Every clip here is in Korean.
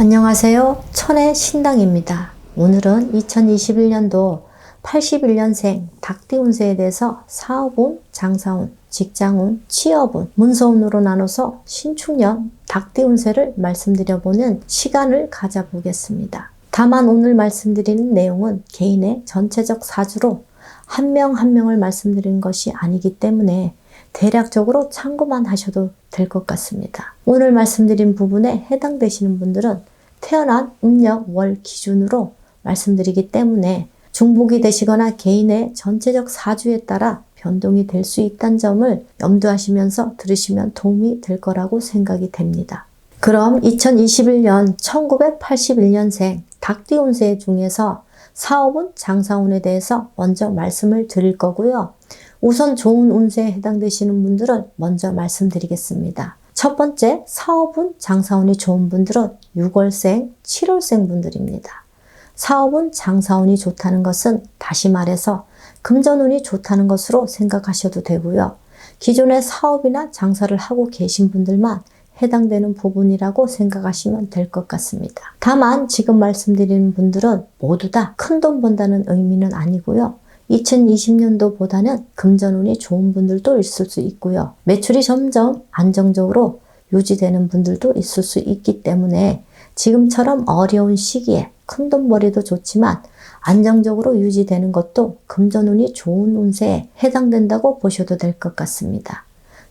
안녕하세요. 천의 신당입니다. 오늘은 2021년도 81년생 닭띠 운세에 대해서 사업운, 장사운, 직장운, 취업운, 문서운으로 나눠서 신축년 닭띠 운세를 말씀드려보는 시간을 가져보겠습니다. 다만 오늘 말씀드리는 내용은 개인의 전체적 사주로 한 명한 명을 말씀드리는 것이 아니기 때문에 대략적으로 참고만 하셔도 될 것 같습니다. 오늘 말씀드린 부분에 해당되시는 분들은 태어난 음력 월 기준으로 말씀드리기 때문에 중복이 되시거나 개인의 전체적 사주에 따라 변동이 될 수 있다는 점을 염두하시면서 들으시면 도움이 될 거라고 생각이 됩니다. 그럼 2021년 1981년생 닭띠 운세 중에서 사업운, 장사운에 대해서 먼저 말씀을 드릴 거고요. 우선 좋은 운세에 해당되시는 분들은 먼저 말씀드리겠습니다. 첫 번째, 사업운, 장사운이 좋은 분들은 6월생, 7월생 분들입니다. 사업운, 장사운이 좋다는 것은 다시 말해서 금전운이 좋다는 것으로 생각하셔도 되고요. 기존에 사업이나 장사를 하고 계신 분들만 해당되는 부분이라고 생각하시면 될 것 같습니다. 다만 지금 말씀드리는 분들은 모두 다 큰 돈 번다는 의미는 아니고요. 2020년도보다는 금전운이 좋은 분들도 있을 수 있고요. 매출이 점점 안정적으로 유지되는 분들도 있을 수 있기 때문에 지금처럼 어려운 시기에 큰돈벌이도 좋지만 안정적으로 유지되는 것도 금전운이 좋은 운세에 해당된다고 보셔도 될 것 같습니다.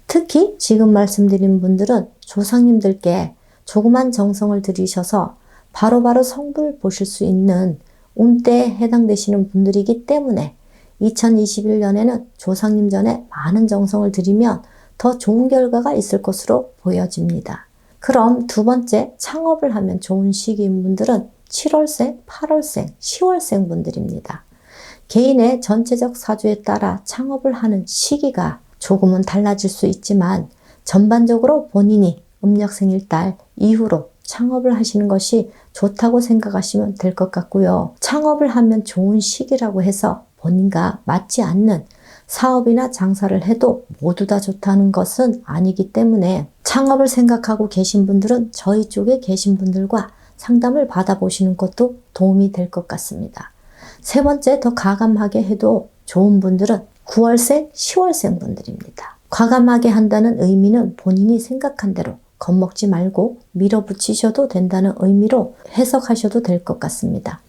특히 지금 말씀드린 분들은 조상님들께 조그만 정성을 들이셔서 바로바로 성불을 보실 수 있는 운때에 해당되시는 분들이기 때문에 2021년에는 조상님 전에 많은 정성을 들이면 더 좋은 결과가 있을 것으로 보여집니다. 그럼 두 번째 창업을 하면 좋은 시기인 분들은 7월생, 8월생, 10월생 분들입니다. 개인의 전체적 사주에 따라 창업을 하는 시기가 조금은 달라질 수 있지만 전반적으로 본인이 음력 생일 달 이후로 창업을 하시는 것이 좋다고 생각하시면 될 것 같고요. 창업을 하면 좋은 시기라고 해서 본인과 맞지 않는 사업이나 장사를 해도 모두 다 좋다는 것은 아니기 때문에 창업을 생각하고 계신 분들은 저희 쪽에 계신 분들과 상담을 받아보시는 것도 도움이 될 것 같습니다. 세 번째 더 가감하게 해도 좋은 분들은 9월생, 10월생 분들입니다. 과감하게 한다는 의미는 본인이 생각한 대로 겁먹지 말고 밀어붙이셔도 된다는 의미로 해석하셔도 될 것 같습니다.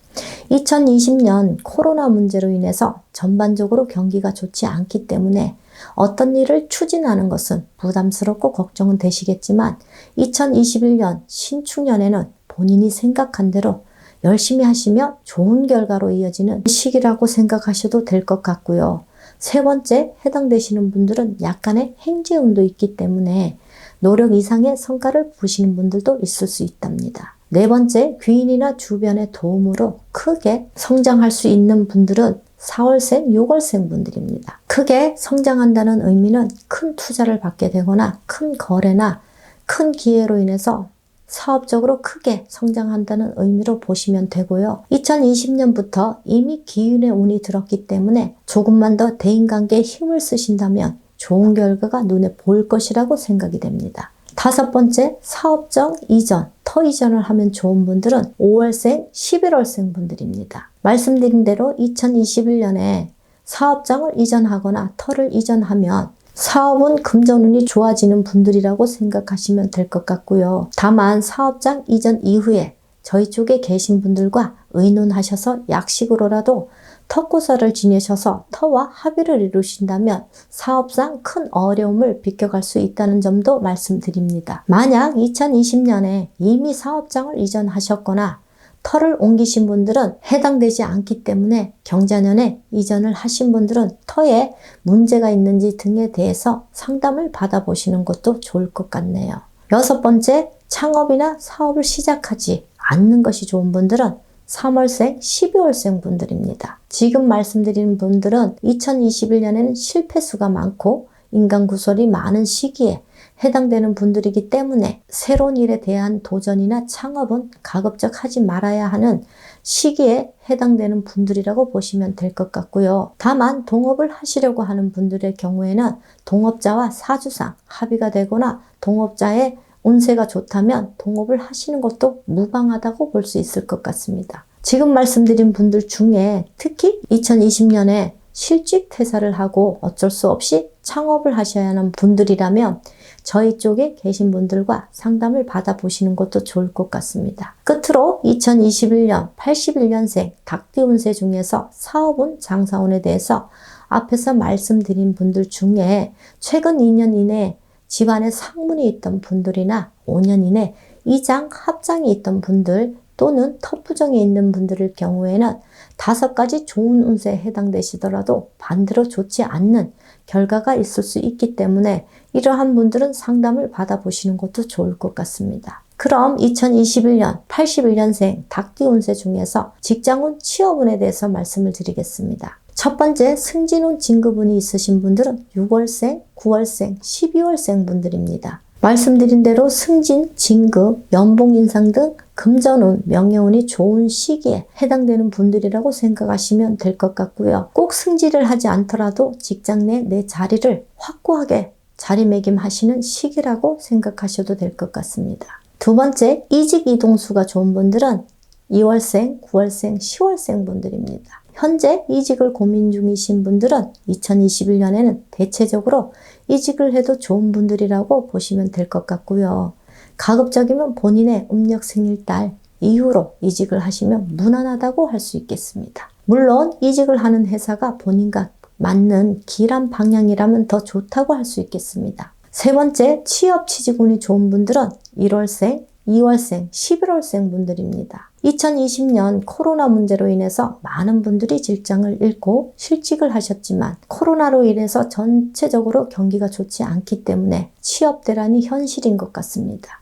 2020년 코로나 문제로 인해서 전반적으로 경기가 좋지 않기 때문에 어떤 일을 추진하는 것은 부담스럽고 걱정은 되시겠지만 2021년 신축년에는 본인이 생각한 대로 열심히 하시면 좋은 결과로 이어지는 시기라고 생각하셔도 될 것 같고요. 세 번째, 해당되시는 분들은 약간의 행제운도 있기 때문에 노력 이상의 성과를 보시는 분들도 있을 수 있답니다. 네 번째, 귀인이나 주변의 도움으로 크게 성장할 수 있는 분들은 4월생, 6월생 분들입니다. 크게 성장한다는 의미는 큰 투자를 받게 되거나 큰 거래나 큰 기회로 인해서 사업적으로 크게 성장한다는 의미로 보시면 되고요. 2020년부터 이미 기운의 운이 들었기 때문에 조금만 더 대인관계에 힘을 쓰신다면 좋은 결과가 눈에 보일 것이라고 생각이 됩니다. 다섯 번째, 사업적 이전, 터 이전을 하면 좋은 분들은 5월생, 11월생 분들입니다. 말씀드린 대로 2021년에 사업장을 이전하거나 터를 이전하면 사업은 금전운이 좋아지는 분들이라고 생각하시면 될 것 같고요. 다만 사업장 이전 이후에 저희 쪽에 계신 분들과 의논하셔서 약식으로라도 턱고사를 지내셔서 터와 합의를 이루신다면 사업상 큰 어려움을 비껴갈 수 있다는 점도 말씀드립니다. 만약 2020년에 이미 사업장을 이전하셨거나 터를 옮기신 분들은 해당되지 않기 때문에 경자년에 이전을 하신 분들은 터에 문제가 있는지 등에 대해서 상담을 받아보시는 것도 좋을 것 같네요. 여섯 번째, 창업이나 사업을 시작하지 않는 것이 좋은 분들은 3월생, 12월생 분들입니다. 지금 말씀드린 분들은 2021년에는 실패수가 많고 인간 구설이 많은 시기에 해당되는 분들이기 때문에 새로운 일에 대한 도전이나 창업은 가급적 하지 말아야 하는 시기에 해당되는 분들이라고 보시면 될 것 같고요. 다만 동업을 하시려고 하는 분들의 경우에는 동업자와 사주상 합의가 되거나 동업자의 운세가 좋다면 동업을 하시는 것도 무방하다고 볼 수 있을 것 같습니다. 지금 말씀드린 분들 중에 특히 2020년에 실직 퇴사를 하고 어쩔 수 없이 창업을 하셔야 하는 분들이라면 저희 쪽에 계신 분들과 상담을 받아보시는 것도 좋을 것 같습니다. 끝으로 2021년 81년생 닭띠 운세 중에서 사업운, 장사운에 대해서 앞에서 말씀드린 분들 중에 최근 2년 이내 집안에 상문이 있던 분들이나 5년 이내 이장, 합장이 있던 분들 또는 터부정에 있는 분들의 경우에는 다섯 가지 좋은 운세에 해당되시더라도 반대로 좋지 않는 결과가 있을 수 있기 때문에 이러한 분들은 상담을 받아보시는 것도 좋을 것 같습니다. 그럼 2021년 81년생 닭띠 운세 중에서 직장운 취업운에 대해서 말씀을 드리겠습니다. 첫 번째 승진운 진급운이 있으신 분들은 6월생, 9월생, 12월생 분들입니다. 말씀드린 대로 승진, 진급, 연봉 인상 등 금전운, 명예운이 좋은 시기에 해당되는 분들이라고 생각하시면 될 것 같고요. 꼭 승진을 하지 않더라도 직장 내 내 자리를 확고하게 자리매김하시는 시기라고 생각하셔도 될 것 같습니다. 두 번째, 이직 이동수가 좋은 분들은 2월생, 9월생, 10월생 분들입니다. 현재 이직을 고민 중이신 분들은 2021년에는 대체적으로 이직을 해도 좋은 분들이라고 보시면 될 것 같고요. 가급적이면 본인의 음력 생일달 이후로 이직을 하시면 무난하다고 할 수 있겠습니다. 물론 이직을 하는 회사가 본인과 맞는 길한 방향이라면 더 좋다고 할 수 있겠습니다. 세 번째, 취업 취직운이 좋은 분들은 1월생, 2월생, 11월생 분들입니다. 2020년 코로나 문제로 인해서 많은 분들이 직장을 잃고 실직을 하셨지만 코로나로 인해서 전체적으로 경기가 좋지 않기 때문에 취업 대란이 현실인 것 같습니다.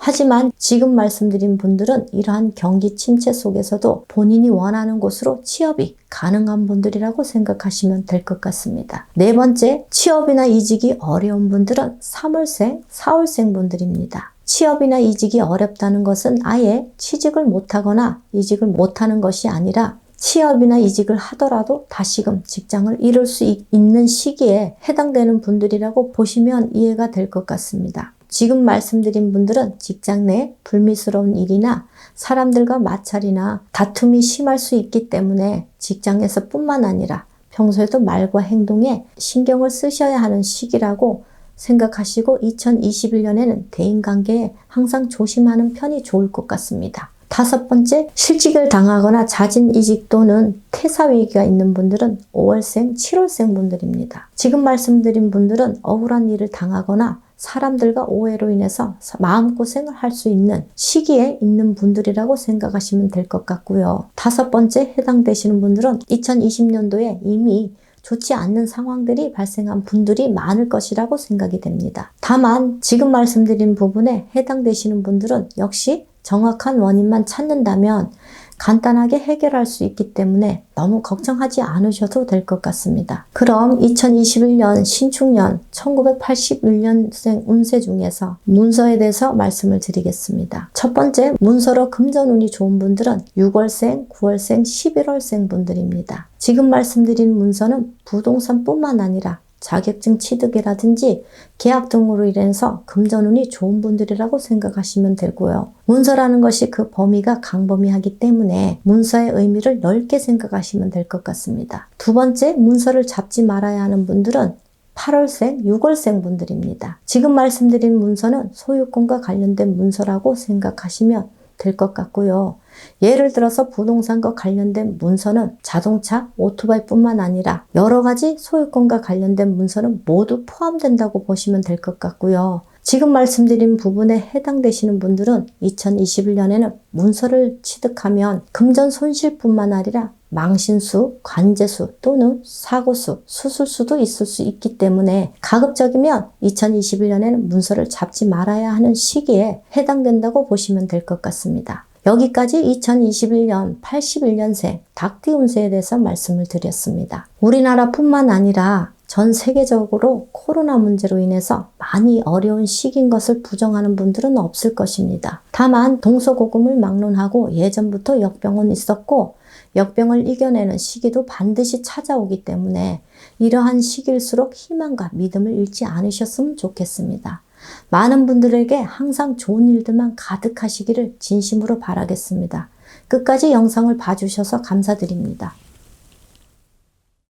하지만 지금 말씀드린 분들은 이러한 경기 침체 속에서도 본인이 원하는 곳으로 취업이 가능한 분들이라고 생각하시면 될 것 같습니다. 네 번째, 취업이나 이직이 어려운 분들은 3월생, 4월생 분들입니다. 취업이나 이직이 어렵다는 것은 아예 취직을 못하거나 이직을 못하는 것이 아니라 취업이나 이직을 하더라도 다시금 직장을 잃을 수 있는 시기에 해당되는 분들이라고 보시면 이해가 될 것 같습니다. 지금 말씀드린 분들은 직장 내 불미스러운 일이나 사람들과 마찰이나 다툼이 심할 수 있기 때문에 직장에서 뿐만 아니라 평소에도 말과 행동에 신경을 쓰셔야 하는 시기라고 생각하시고 2021년에는 대인관계에 항상 조심하는 편이 좋을 것 같습니다. 다섯 번째, 실직을 당하거나 자진 이직 또는 퇴사 위기가 있는 분들은 5월생, 7월생 분들입니다. 지금 말씀드린 분들은 억울한 일을 당하거나 사람들과 오해로 인해서 마음고생을 할 수 있는 시기에 있는 분들이라고 생각하시면 될 것 같고요. 다섯 번째 해당되시는 분들은 2020년도에 이미 좋지 않는 상황들이 발생한 분들이 많을 것이라고 생각이 됩니다. 다만 지금 말씀드린 부분에 해당되시는 분들은 역시 정확한 원인만 찾는다면 간단하게 해결할 수 있기 때문에 너무 걱정하지 않으셔도 될 것 같습니다. 그럼 2021년 신축년 1981년생 운세 중에서 문서에 대해서 말씀을 드리겠습니다. 첫 번째 문서로 금전운이 좋은 분들은 6월생, 9월생, 11월생 분들입니다. 지금 말씀드린 문서는 부동산뿐만 아니라 자격증 취득이라든지 계약 등으로 인해서 금전운이 좋은 분들이라고 생각하시면 되고요. 문서라는 것이 그 범위가 강범위하기 때문에 문서의 의미를 넓게 생각하시면 될 것 같습니다. 두 번째, 문서를 잡지 말아야 하는 분들은 8월생, 6월생 분들입니다. 지금 말씀드린 문서는 소유권과 관련된 문서라고 생각하시면 될 것 같고요. 예를 들어서 부동산과 관련된 문서는 자동차, 오토바이뿐만 아니라 여러 가지 소유권과 관련된 문서는 모두 포함된다고 보시면 될 것 같고요. 지금 말씀드린 부분에 해당되시는 분들은 2021년에는 문서를 취득하면 금전 손실뿐만 아니라 망신수, 관제수 또는 사고수, 수술수도 있을 수 있기 때문에 가급적이면 2021년에는 문서를 잡지 말아야 하는 시기에 해당된다고 보시면 될 것 같습니다. 여기까지 2021년 81년생 닭띠 운세에 대해서 말씀을 드렸습니다. 우리나라뿐만 아니라 전 세계적으로 코로나 문제로 인해서 많이 어려운 시기인 것을 부정하는 분들은 없을 것입니다. 다만 동서고금을 막론하고 예전부터 역병은 있었고 역병을 이겨내는 시기도 반드시 찾아오기 때문에 이러한 시기일수록 희망과 믿음을 잃지 않으셨으면 좋겠습니다. 많은 분들에게 항상 좋은 일들만 가득하시기를 진심으로 바라겠습니다. 끝까지 영상을 봐주셔서 감사드립니다.